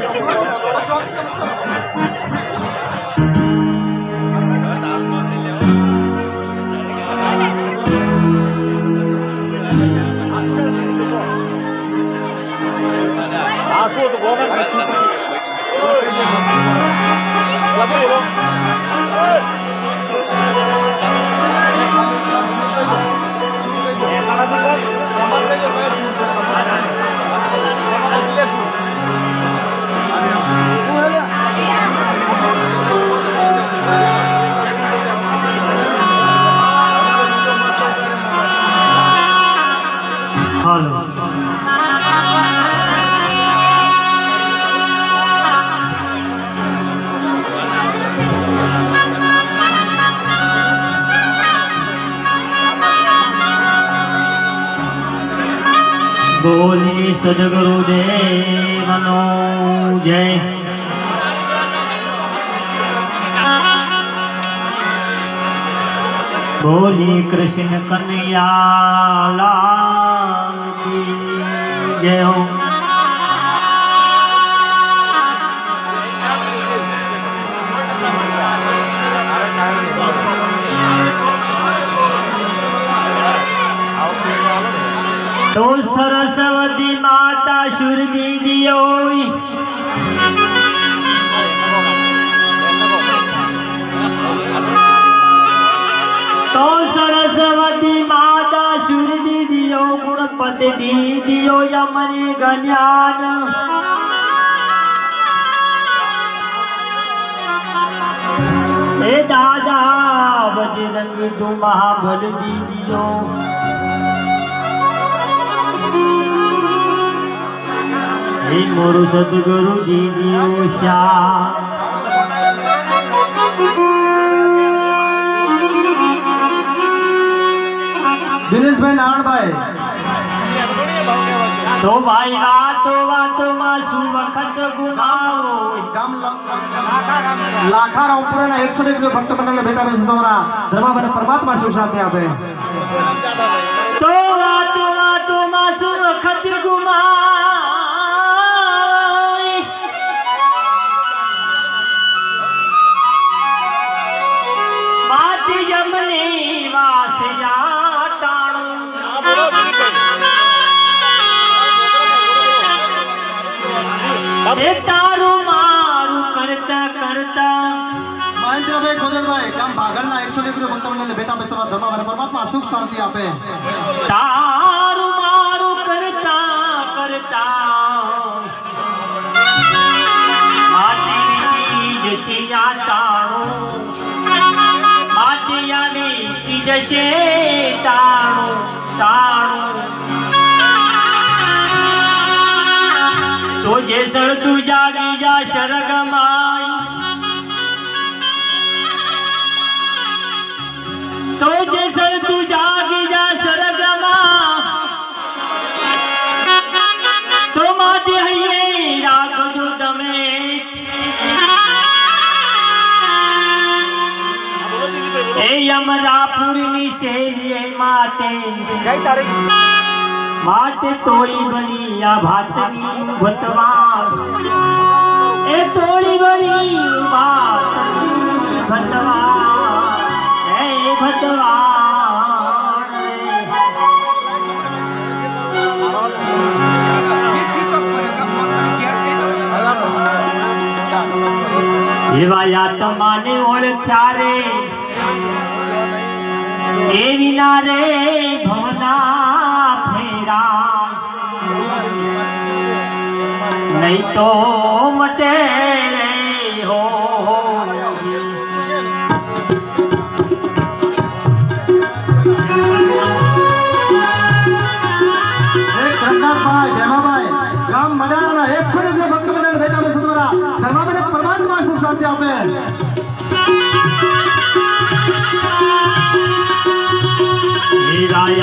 有没有想过我装逼的份 सदगुरु देवनो जय। बोली कृष्ण कन्हैया लाल की जय हो। તો સરસ્વતી માતા સુરદી દિયો તો સરસ્વતી માતા સુરદી દિયો ગુણપતિ દીદીઓ યમની ગણ્યાન એ દાદા બજરંગ તું મહાબલ દીદીઓ हे मोर सतगुरु जी जी ओषा दिनेश भाई नारायण भाई। तो भाई रातो वातो मासु वखत गुनाओ एकदम लाखा रा ऊपर ना 101 जो भक्त मंडल ने बेटा में तुम्हारा धर्मा बने परमात्मा से शांति आपे। तो શું વખત ગુમાવે માતી જમને વાસયા ટાણું. એ તારું મારું કરતા કરતા. મહેન્દ્રભાઈ ખોદરભાઈ ગામ ભાગળના એકસો એક ભક્ત મંડળને ભેટા બેસે તમારા પરમાત્મા સુખ શાંતિ આપે. મારું करता आती जैसे तुझे सड़ तू जाड़ी जा शरग माई। तुझे सड़ तू માટે. કઈ તારીખ માતે તોળી બની આ ભાતની ભતવાણ એ તોળી બની ભાતની ભતવાણ એ ભતવાણ એવા યાતમાને ઓળખ્યા રે વિના રે ભવના ફેરા. નહીં તો મટે હો ગામ ધર્માભાઈને પરમાત્મા સુખ શાંતિ આપે?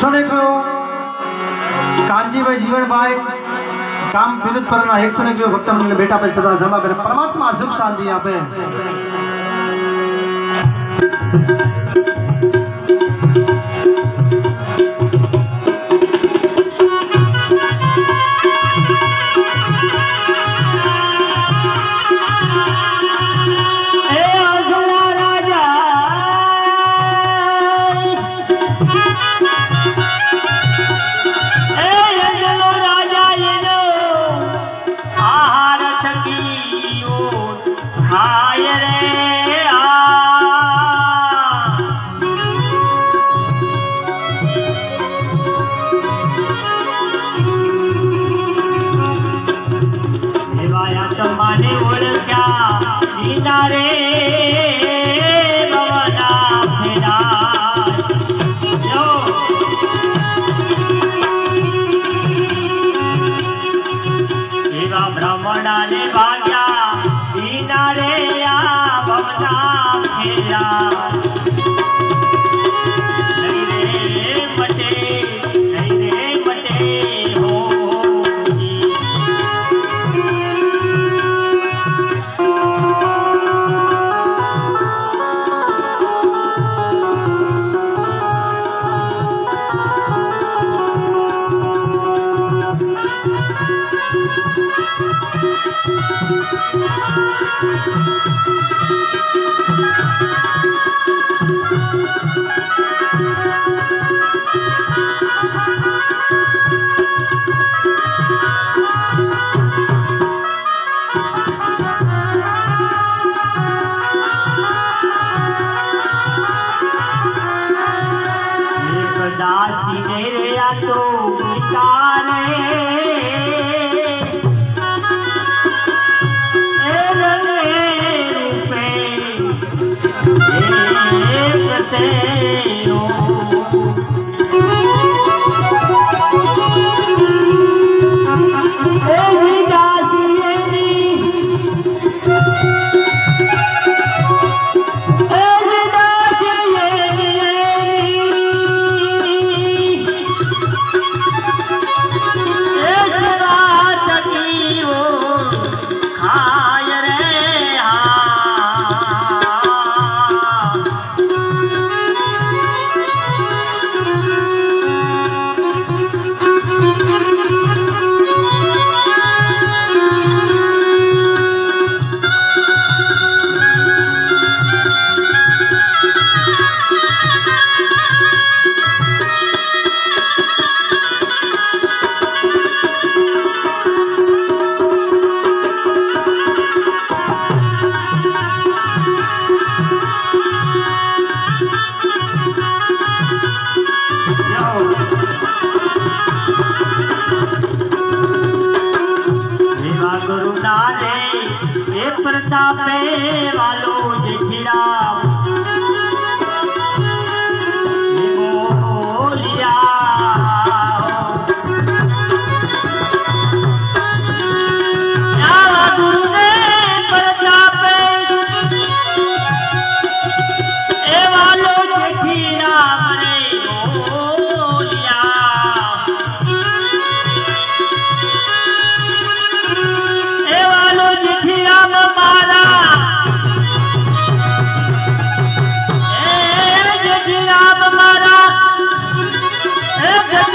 ક્ષણે કયો કાનજીભાઈ જીવણભાઈ કામ વિનુત પરના એકસો ને જો ભક્ત મંડળ બેટા પછી સદા પરમાત્મા સુખ શાંતિ આપે. ஆயரே से सा पे वालों